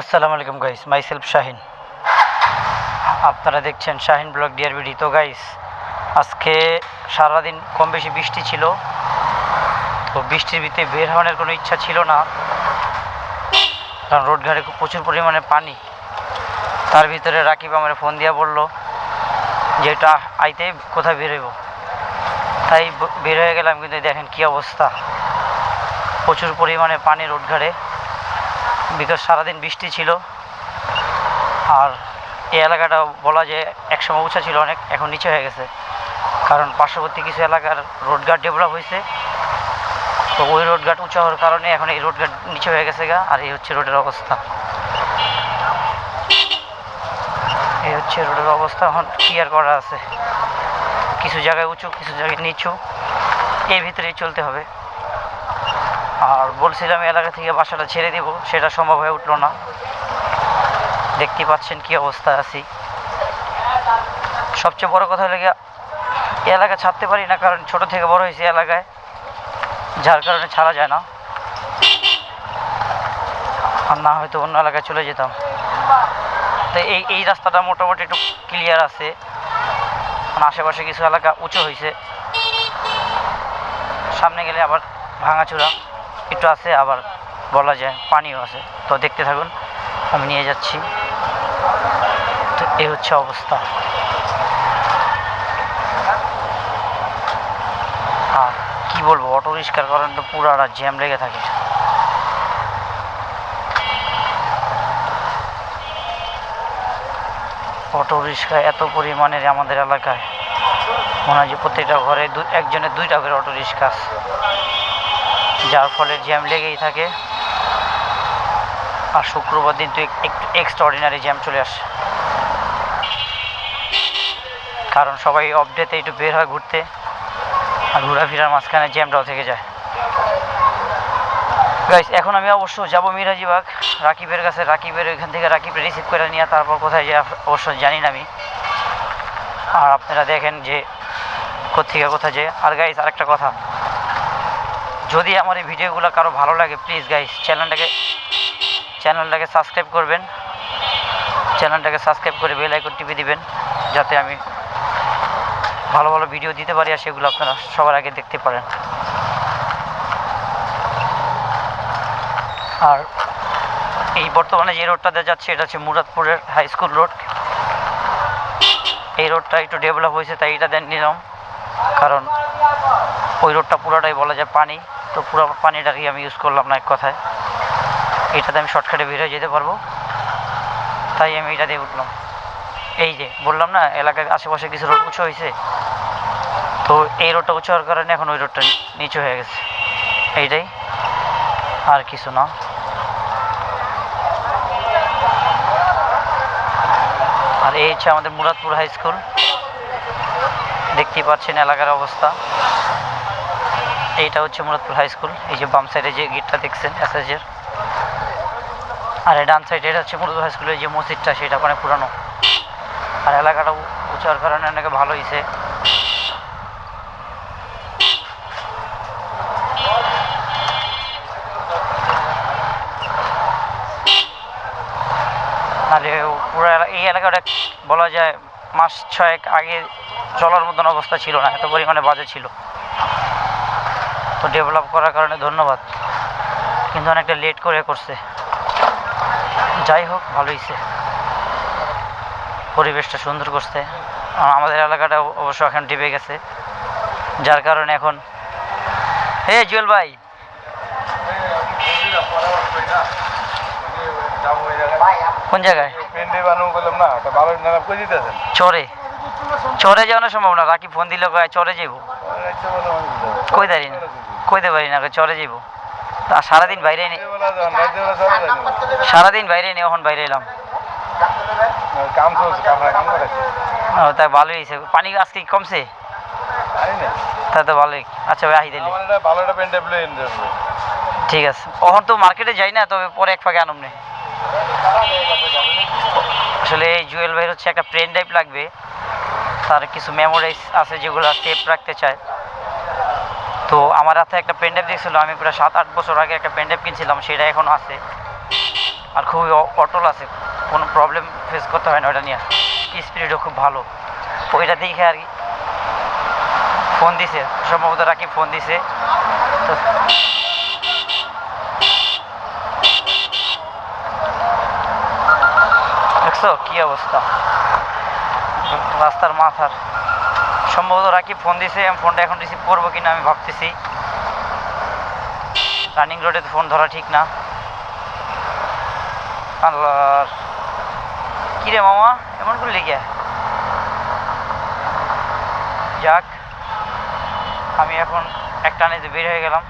আসসালামু আলাইকুম guys my self Shahin আপনারা দেখছেন শাহিন ব্লগ ডিআরবিডি তো গাইস আজকে সারাদিন কম বেশি বৃষ্টি ছিল। তো বৃষ্টির ভিতরে বের হওয়ার কোনো ইচ্ছা ছিল না। কারণ রোডঘাটে খুব প্রচুর পরিমাণে পানি। তার ভিতরে রাকিব আমার ফোন দিয়া বলল যে, এটা আইতে কোথায় বেরোবো তাই বের হয়ে গেলাম, কিন্তু দেখেন কী অবস্থা। প্রচুর পরিমাণে পানি রোডঘাটে বিকজ সারাদিন বৃষ্টি ছিল। আর এই এলাকাটা বলা যায় একসময় উঁচা ছিল অনেক, এখন নিচে হয়ে গেছে। কারণ পার্শ্ববর্তী কিছু এলাকার রোডঘাট ডেভেলপ হয়েছে। তো ওই রোডঘাট উঁচা হওয়ার কারণে এখন এই রোডঘাট নিচে হয়ে গেছে গা, আর এই হচ্ছে রোডের অবস্থা। এই হচ্ছে রোডের অবস্থা, এখন ক্লিয়ার করা আছে। কিছু জায়গায় উঁচু, কিছু জায়গায় নিচু। এর ভিতরেই চলতে হবে। আর বলছিলাম এলাকা থেকে বাসাটা ছেড়ে দিব, সেটা সম্ভব হয়ে উঠল না। দেখতে পাচ্ছেন কি অবস্থায় আছি। সবচেয়ে বড় কথা লেগে এই এলাকা ছাড়তে পারি না, কারণ ছোট থেকে বড় হয়েছে এলাকায়, যার কারণে ছাড়া যায় না। আর না হয়তো অন্য এলাকায় চলে যেতাম। তো এই এই রাস্তাটা মোটামুটি একটু ক্লিয়ার আছে। কারণ আশেপাশে কিছু এলাকা উঁচু হয়েছে। সামনে গেলে আবার ভাঙাচোরা। একটু আছে, আবার বলা যায় পানিও আছে। তো দেখতে থাকুন, আমি নিয়ে যাচ্ছি। তো এই হচ্ছে অবস্থা। আর কি বলব, অটো রিক্সার কারণে তো পুরাটা জ্যাম লেগে থাকে। অটো রিক্সা এত পরিমাণের আমাদের এলাকায়। মনে হয় যে প্রত্যেকটা ঘরে একজনের দুইটা করে অটো রিক্সা আছে। যার ফলে জ্যাম লেগেই থাকে। আর শুক্রবার দিন তো এক- একটু এক্সট্রা অর্ডিনারি জ্যাম চলে আসে। কারণ সবাই অফ ডেতে একটু বের হয় ঘুরতে, আর ঘোরাফেরার মাঝখানে জ্যামটাও থেকে যায়। গাইস এখন আমি অবশ্য যাব মিরাজিবাগ। রাকিবের কাছে, রাকিবের ওইখান থেকে রাকিবের রিসিভ করে নিয়ে তারপর কোথায় যায় অবশ্য জানি না আমি। আর আপনারা দেখেন যে কোথেকে কোথায় যায়। আর গাইস আরেকটা কথা যদি আমার এই ভিডিওগুলো কারও ভালো লাগে প্লিজ গাইস চ্যানেলটাকে চ্যানেলটাকে সাবস্ক্রাইব করবেন। চ্যানেলটাকে সাবস্ক্রাইব করে বেল আইকন টিপে দিবেন, যাতে আমি ভালো ভালো ভিডিও দিতে পারি আর সেগুলো আপনারা সবার আগে দেখতে পারেন। আর এই বর্তমানে যে রোডটা রোডটাতে যাচ্ছে, এটা হচ্ছে মুরাদপুরের হাই স্কুল রোড এই রোডটা একটু ডেভেলপ হয়েছে, তাই এটা দেন নিলাম। কারণ ওই রোডটা পুরোটাই বলা যায় পানি। তো পুরো পানিটাকে আমি ইউজ করলাম না এক কথায়। এটাতে আমি শর্টকাটে বের হয়ে যেতে পারব। তাই আমি এটা দিয়ে উঠলাম। এই যে, বললাম না, এলাকার আশেপাশে কিছু রোড উঁচু হয়েছে। তো এই রোডটা উঁচু হওয়ার কারণে এখন ওই রোডটা নিচু হয়ে গেছে। এইটাই। আর কিছু না। আর এই হচ্ছে আমাদের মুরাদপুর হাই স্কুল দেখতেই পাচ্ছেন এলাকার অবস্থা। এইটা হচ্ছে মুরাদপুর হাই স্কুল এই যে বাম সাইডে যে গেটটা দেখছেন এসএসের আর ডান সাইডে এটা হচ্ছে মুরাদপুর হাই স্কুলের যে মসজিদটা, সেটা অনেক পুরানো। আর এলাকাটা উ- উঁচু হওয়ার কারণে অনেকে ভালো হয়েছে এই এলাকাটা বলা যায় মাস ছয়েক আগে চলার মতন অবস্থা ছিল না, এত পরিমাণে বাজে ছিল। তো ডেভেলপ করার কারণে ধন্যবাদ। কিন্তু অনেকটা লেট করে করছে। যাই হোক ভালো হয়েছে পরিবেশটা সুন্দর করছে। আমাদের এলাকাটা অবশ্য এখন ডেবে গেছে। যার কারণে এখন হে জুয়েল ভাই! কোন জায়গায়? চরে। চরে যাওয়ানো সম্ভব না রাকি ফোন দিলে চরে যাব কই দাঁড়ি না কইতে পারি না, চলে যাব তা সারাদিন বাইরে সারাদিন বাইরে নেই এখন বাইরে এলাম। তাই ভালোই হয়েছে। পানি আজকে কমছে? তা ভালোই। আচ্ছা ভাই, আহি দিলি প্লেন ঠিক আছে। তো মার্কেটে যাই না, তবে পরে এক ফাঁকে আনম আসলে এই জুয়েল হচ্ছে একটা টাইপ লাগবে। তার কিছু মেমোরিজ আছে যেগুলো সেভ রাখতে চায়। তো আমার হাতে একটা পেন ড্রাইভ দিয়েছিল, আমি প্রায় সাত, আট বছর আগে একটা পেন ড্রাইভ কিনছিলাম, সেটা এখন আছে। আর খুবই অটল আছে, কোনো প্রবলেম ফেস করতে হয় না, ওটা নিয়ে। স্পিরিটও খুব ভালো। ওইটা দেখে আর কি ফোন দিছে, সম্ভবত রাকিব ফোন দিছে। তো দেখছ কি অবস্থা? রাস্তার মাথার। সম্ভবত রাকিব ফোন দিছে, আমি ফোনটা এখন রিসিভ করব কিনা আমি ভাবতেছি। রানিং রোডে তো ফোন ধরা ঠিক না। আল্লাহর। কি রে মামা, এমন করলি কে? যাক, আমি এখন এক টানে যে বের হয়ে গেলাম।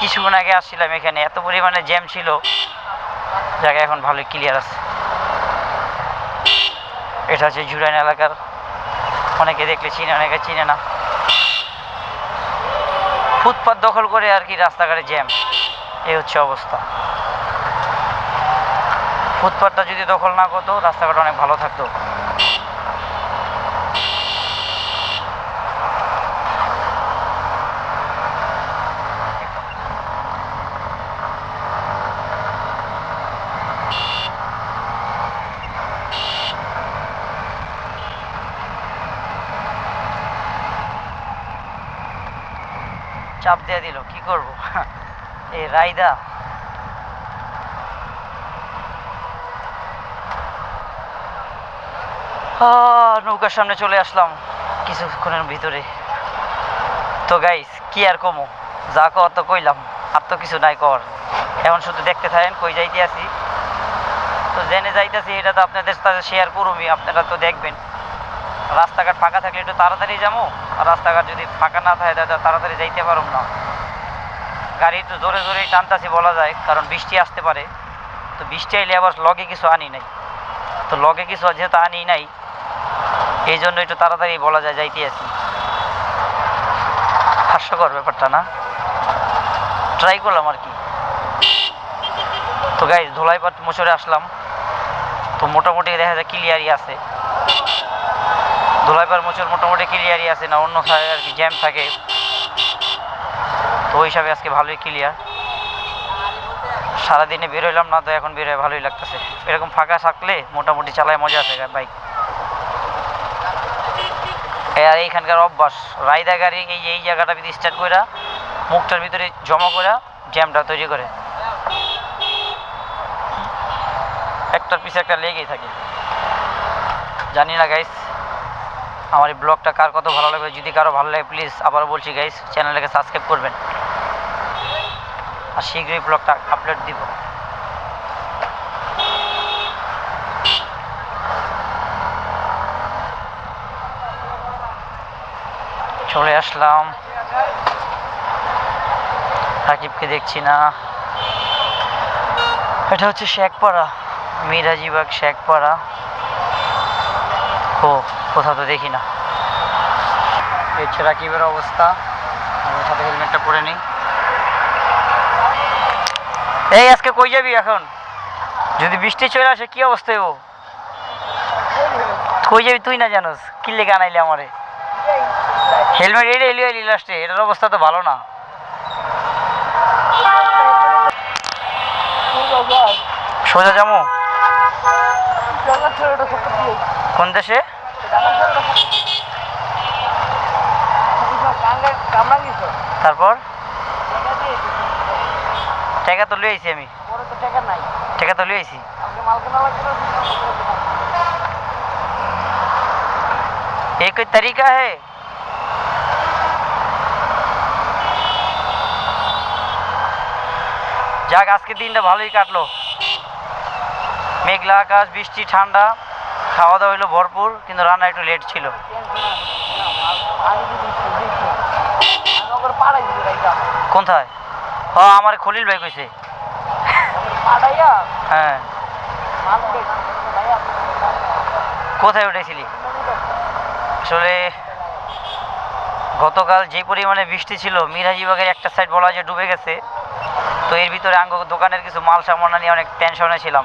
কিছুক্ষণ আগে আসছিলাম এখানে, এত পরিমাণে জ্যাম ছিল। জায়গা এখন ভালোই ক্লিয়ার আছে। এটা হচ্ছে জুরাইন এলাকার। অনেকে দেখলে চিনে, অনেকে চিনে না। ফুটপাত দখল করে আর কি রাস্তাঘাটে জ্যাম। এই হচ্ছে অবস্থা। ফুটপাতটা যদি দখল না করতো, রাস্তাঘাট অনেক ভালো থাকতো। চাপ দিয়ে দিল কি করব? রায়দা। আহ, নৌকার সামনে চলে আসলাম কিছুক্ষণের ভিতরে। তো গাইস কি আর কমো? যা কর তো কইলাম আর তো কিছু নাই কর। এখন শুধু দেখতে থাকেন কই যাইতে আছি। তো জেনে যাইতেছি এটা তো আপনাদের সাথে শেয়ার করবই আপনারা তো দেখবেন। রাস্তাঘাট ফাঁকা থাকলে একটু তাড়াতাড়ি যাব। রাস্তাঘাট যদি ফাঁকা না থাকে তাহলে তাড়াতাড়ি যাইতে পারব না। গাড়ি একটু জোরে জোরেই টানতাছি বলা যায়, কারণ বৃষ্টি আসতে পারে। তো বৃষ্টি এলে আবার লগে কিছু আনি নাই। তো লগে কিছু যেহেতু আনি নাই, এই জন্য একটু তাড়াতাড়ি বলা যায় যাইতে আছি। হাস্যকর ব্যাপারটা না? ট্রাই করলাম আর কি। তো গাই ধোলাইপাট মোচরে আসলাম। তো মোটামুটি দেখা যায় ক্লিয়ারই আছে। ধোলাইপার মোচর মোটামুটি ক্লিয়ারই আছে না, অন্য সাইডে আর কি জ্যাম থাকে। তো ওই হিসাবে আজকে ভালোই ক্লিয়ার সারাদিনে বের হইলাম না তো এখন বেরোয় ভালোই লাগতেছে। এরকম ফাঁকা থাকলে মোটামুটি চালায় মজা আছে বাইক আর এইখানকার অভ্যাস রায়দা গাড়ি এই এই জায়গাটা যদি স্টার্ট করে মুখটার ভিতরে জমা করে জ্যামটা তৈরি করে। একটার পিছে একটা লেগেই থাকে। জানি না গাইস আমার এই ব্লগটা কার কত ভালো লাগবে? যদি কারও ভালো লাগে প্লিজ আবার বলছি গাইস চ্যানেলটাকে সাবস্ক্রাইব করবেন। আর শীঘ্রই ব্লগটা আপলোড দিব। চলে আসলাম। রাকিবকে দেখছি না। এটা হচ্ছে শেখপাড়া, মিরাজিবাগ শেখপাড়া। ও, কোথাও তো দেখি না। হচ্ছে রাকিবের অবস্থা। আমার সাথে হেলমেটটা পরে নিই। এই, আজকে কই যাবি এখন? যদি বৃষ্টি চলে আসে, কি অবস্থায় ও কই যাবি তুই না জানোস? কি লেগে আনাইলে আমারে? হেলমেট এটা এলিও এলি লাস্টে এটার অবস্থা তো ভালো না। সোজা যাব? কোন দেশে তারপর টাকা তো লিয়ে আইছি আমি টাকা তো লিয়ে আইছি ये कोई तरीका है যাক আজকে দিনটা ভালোই কাটলো মেঘলা আকাশ, বৃষ্টি, ঠান্ডা খাওয়া দাওয়া হইল ভরপুর, কিন্তু রান্না একটু লেট ছিল। কোথায় ও, আমার খলিল ভাই কইছে। হ্যাঁ। কোথায় উঠেছিলি? আসলে গতকাল যে পরিমাণে বৃষ্টি ছিল মিরাজিবাগের একটা সাইড বলা হয় যে ডুবে গেছে। তো এর ভিতরে আঙ্গ দোকানের কিছু মাল সামানা নিয়ে অনেক টেনশনে ছিলাম।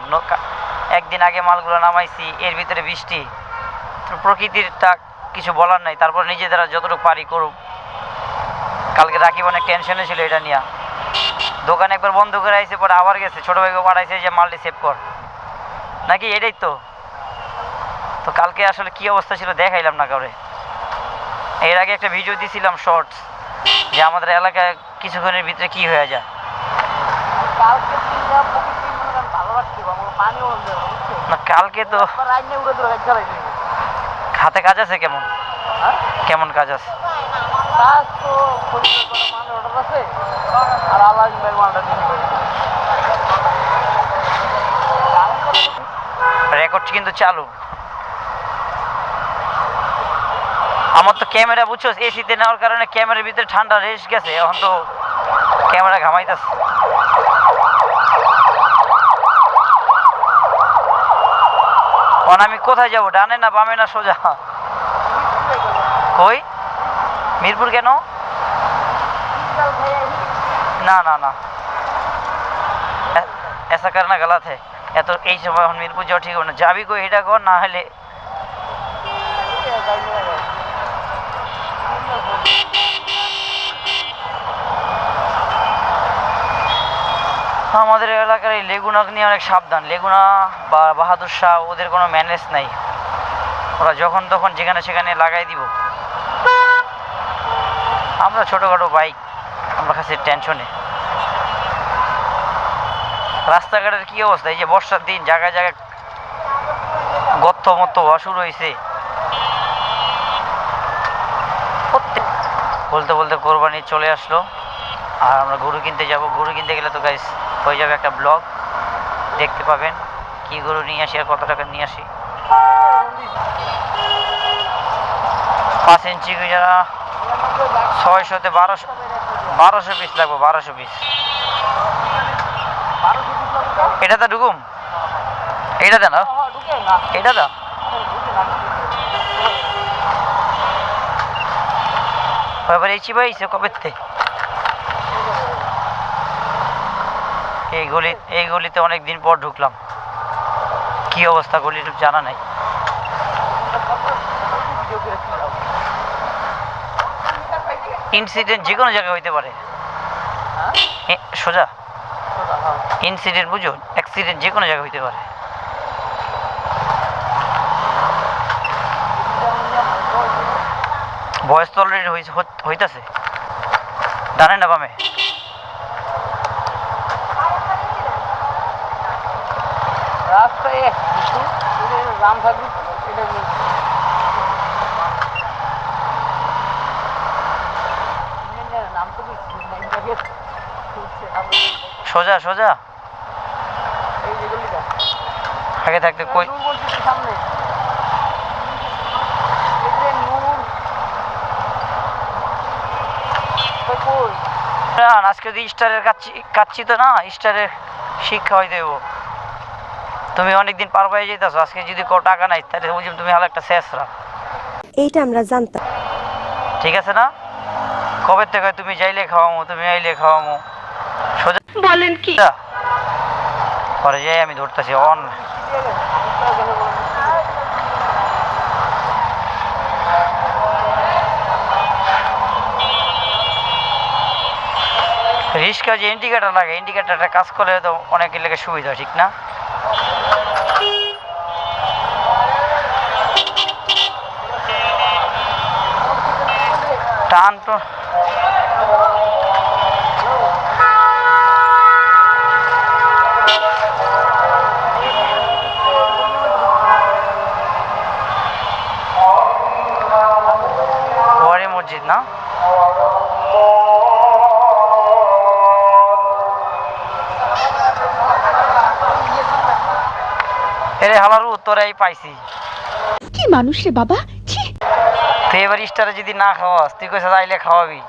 একদিন আগে মালগুলো নামাইছি, এর ভিতরে বৃষ্টি। তো প্রকৃতিরটা কিছু বলার নাই, তারপর নিজেদের যতটুকু পারি করুক। কালকে রাকিব অনেক টেনশনে ছিল এটা নিয়ে। দোকান একবার বন্ধ করে আইসে পরে আবার গেছে। ছোটো ভাইকে পাঠাইছে যে, মালটি সেভ কর। নাকি এটাই তো? তো কালকে আসলে কি অবস্থা ছিল দেখাইলাম না কাউরে। এর আগে একটা ভিডিও দিছিলাম শর্টস যে আমাদের এলাকায় কিছুক্ষণের ভিতরে কি হয়ে যায়। না কালকে তো হাতে কাজ আছে কেমন? হ্যাঁ? কেমন কাজ আছে? রেকর্ড কিন্তু চালু। আমার তো ক্যামেরা বুঝছ এসিতে নেওয়ার কারণে ক্যামেরার ভিতরে ঠান্ডা রেস গেছে এখন তো ক্যামেরা ঘামাইতেছে। এখন আমি কোথায় যাব ডানে না বামে না সোজা কই মিরপুর কেন না না না এ- ऐसा करना गलत है এত এই সময় এখন মিরপুর যাওয়া ঠিক হবে না যাবি কই এটা কর না হলে আমাদের এলাকার এই লেগুনা নিয়ে অনেক সাবধান। লেগুনা বা বাহাদুর শাহ, ওদের কোনো ম্যানেজ নাই। ওরা যখন তখন যেখানে সেখানে লাগাই দিব। আমরা ছোটোখাটো বাইক, আমরা কাছে টেনশনে। রাস্তাঘাটের কি অবস্থা? এই যে বর্ষার দিন, জায়গায় জায়গায় গত্ত মত্ত শুরু হয়েছে বলতে বলতে কোরবানি চলে আসলো। আর আমরা গরু কিনতে যাব। গরু কিনতে গেলে তো গাইস হয়ে যাবে একটা ব্লগ দেখতে পাবেন কি গরু নিয়ে আসি আর কত টাকা নিয়ে আসি। পাঁচ ইঞ্চি যারা ছয়শোতে বারোশো বারোশো পিস লাগবে, বারোশো পিস এটা তো ঢুকুম। এটা দেন এটা দা ঢুকে না এবার এই চিবাইছে কবে থেকে? এই গলি, এই গলিতে অনেক দিন পর ঢুকলাম। কি অবস্থা গলির জানা নাই। ইনসিডেন্ট যে কোনো জায়গায় হইতে পারে। সোজা? ইনসিডেন্ট বুঝো? অ্যাক্সিডেন্ট যে কোনো জায়গায় হইতে পারে। বয়স তো অলরেডি হইতাছে। জানেন না বামে? রাস্তায় রাম থাকবি এটা সোজা সোজা। আগে থাকতে কই সামনে। আজকে যদি স্টারের কাচ্ছি কাচ্ছি তো না স্টারের শিক্ষা হয়ে দেবো। তুমি অনেকদিন পার হয়ে যেতেছো আজকে যদি কোনো টাকা নাই তাহলে বুঝি তুমি হলো একটা শেষরা এইটা আমরা জানতাম। ঠিক আছে না? কবে থেকে তুমি যাইলে খাওয়ামো তুমি আইলে খাওয়ামো? সোজা বলেন কি? পরে যাই আমি ধরতেছি অন। রিক্সা যে ইন্ডিকেটার লাগে ইন্ডিকেটারটা কাজ করলে তো অনেকের লেগে সুবিধা ঠিক না? টান তো ওয়ারি মসজিদ না এরে হালার উত্তরাই পাইছি। কি মানুষ রে বাবা? তুই এবার স্টারে যদি না খাওয়াস তুই কইস আইলে খাওয়াবি।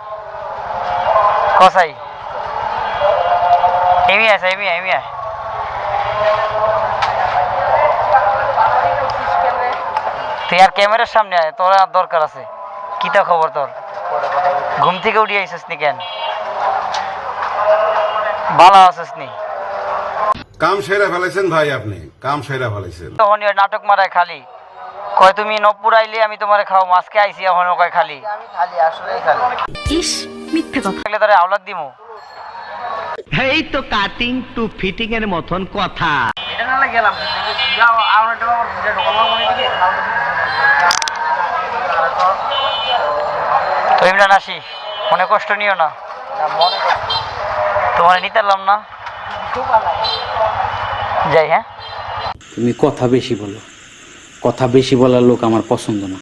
কসাই। এমি আছে এমি এমি আয়। তুই আর ক্যামেরার সামনে আয় তোর আর দরকার আছে। কিতা খবর তোর? ঘুম থেকে উঠে আইসিস নি কেন? ভালো আছিস নি? কাম সেরা ফেলাইছেন ভাই আপনি কাম সেরা ফেলাইছেন। তখন নাটক মারায় খালি। কয় তুমি নপুর আইলে আমি তোমার খাও মাছকে আইসি এখন কয় খালি। আমি খালি আসলেই খালি। ইস মিথ্যে কথা। থাকলে তারে আওলাদ দিমু। এই তো কাটিং টু ফিটিং এর মতন কথা। এটা না গেলাম। যাও আমার একটা বাবার ভিডিও ঢোকাবো মনে দিকে তো ইমরান আসি। মনে কষ্ট নিও না। তোমার নিতে পারলাম না। যাই হ্যাঁ। তুমি কথা বেশি বলো। কথা বেশি বলার লোক আমার পছন্দ না।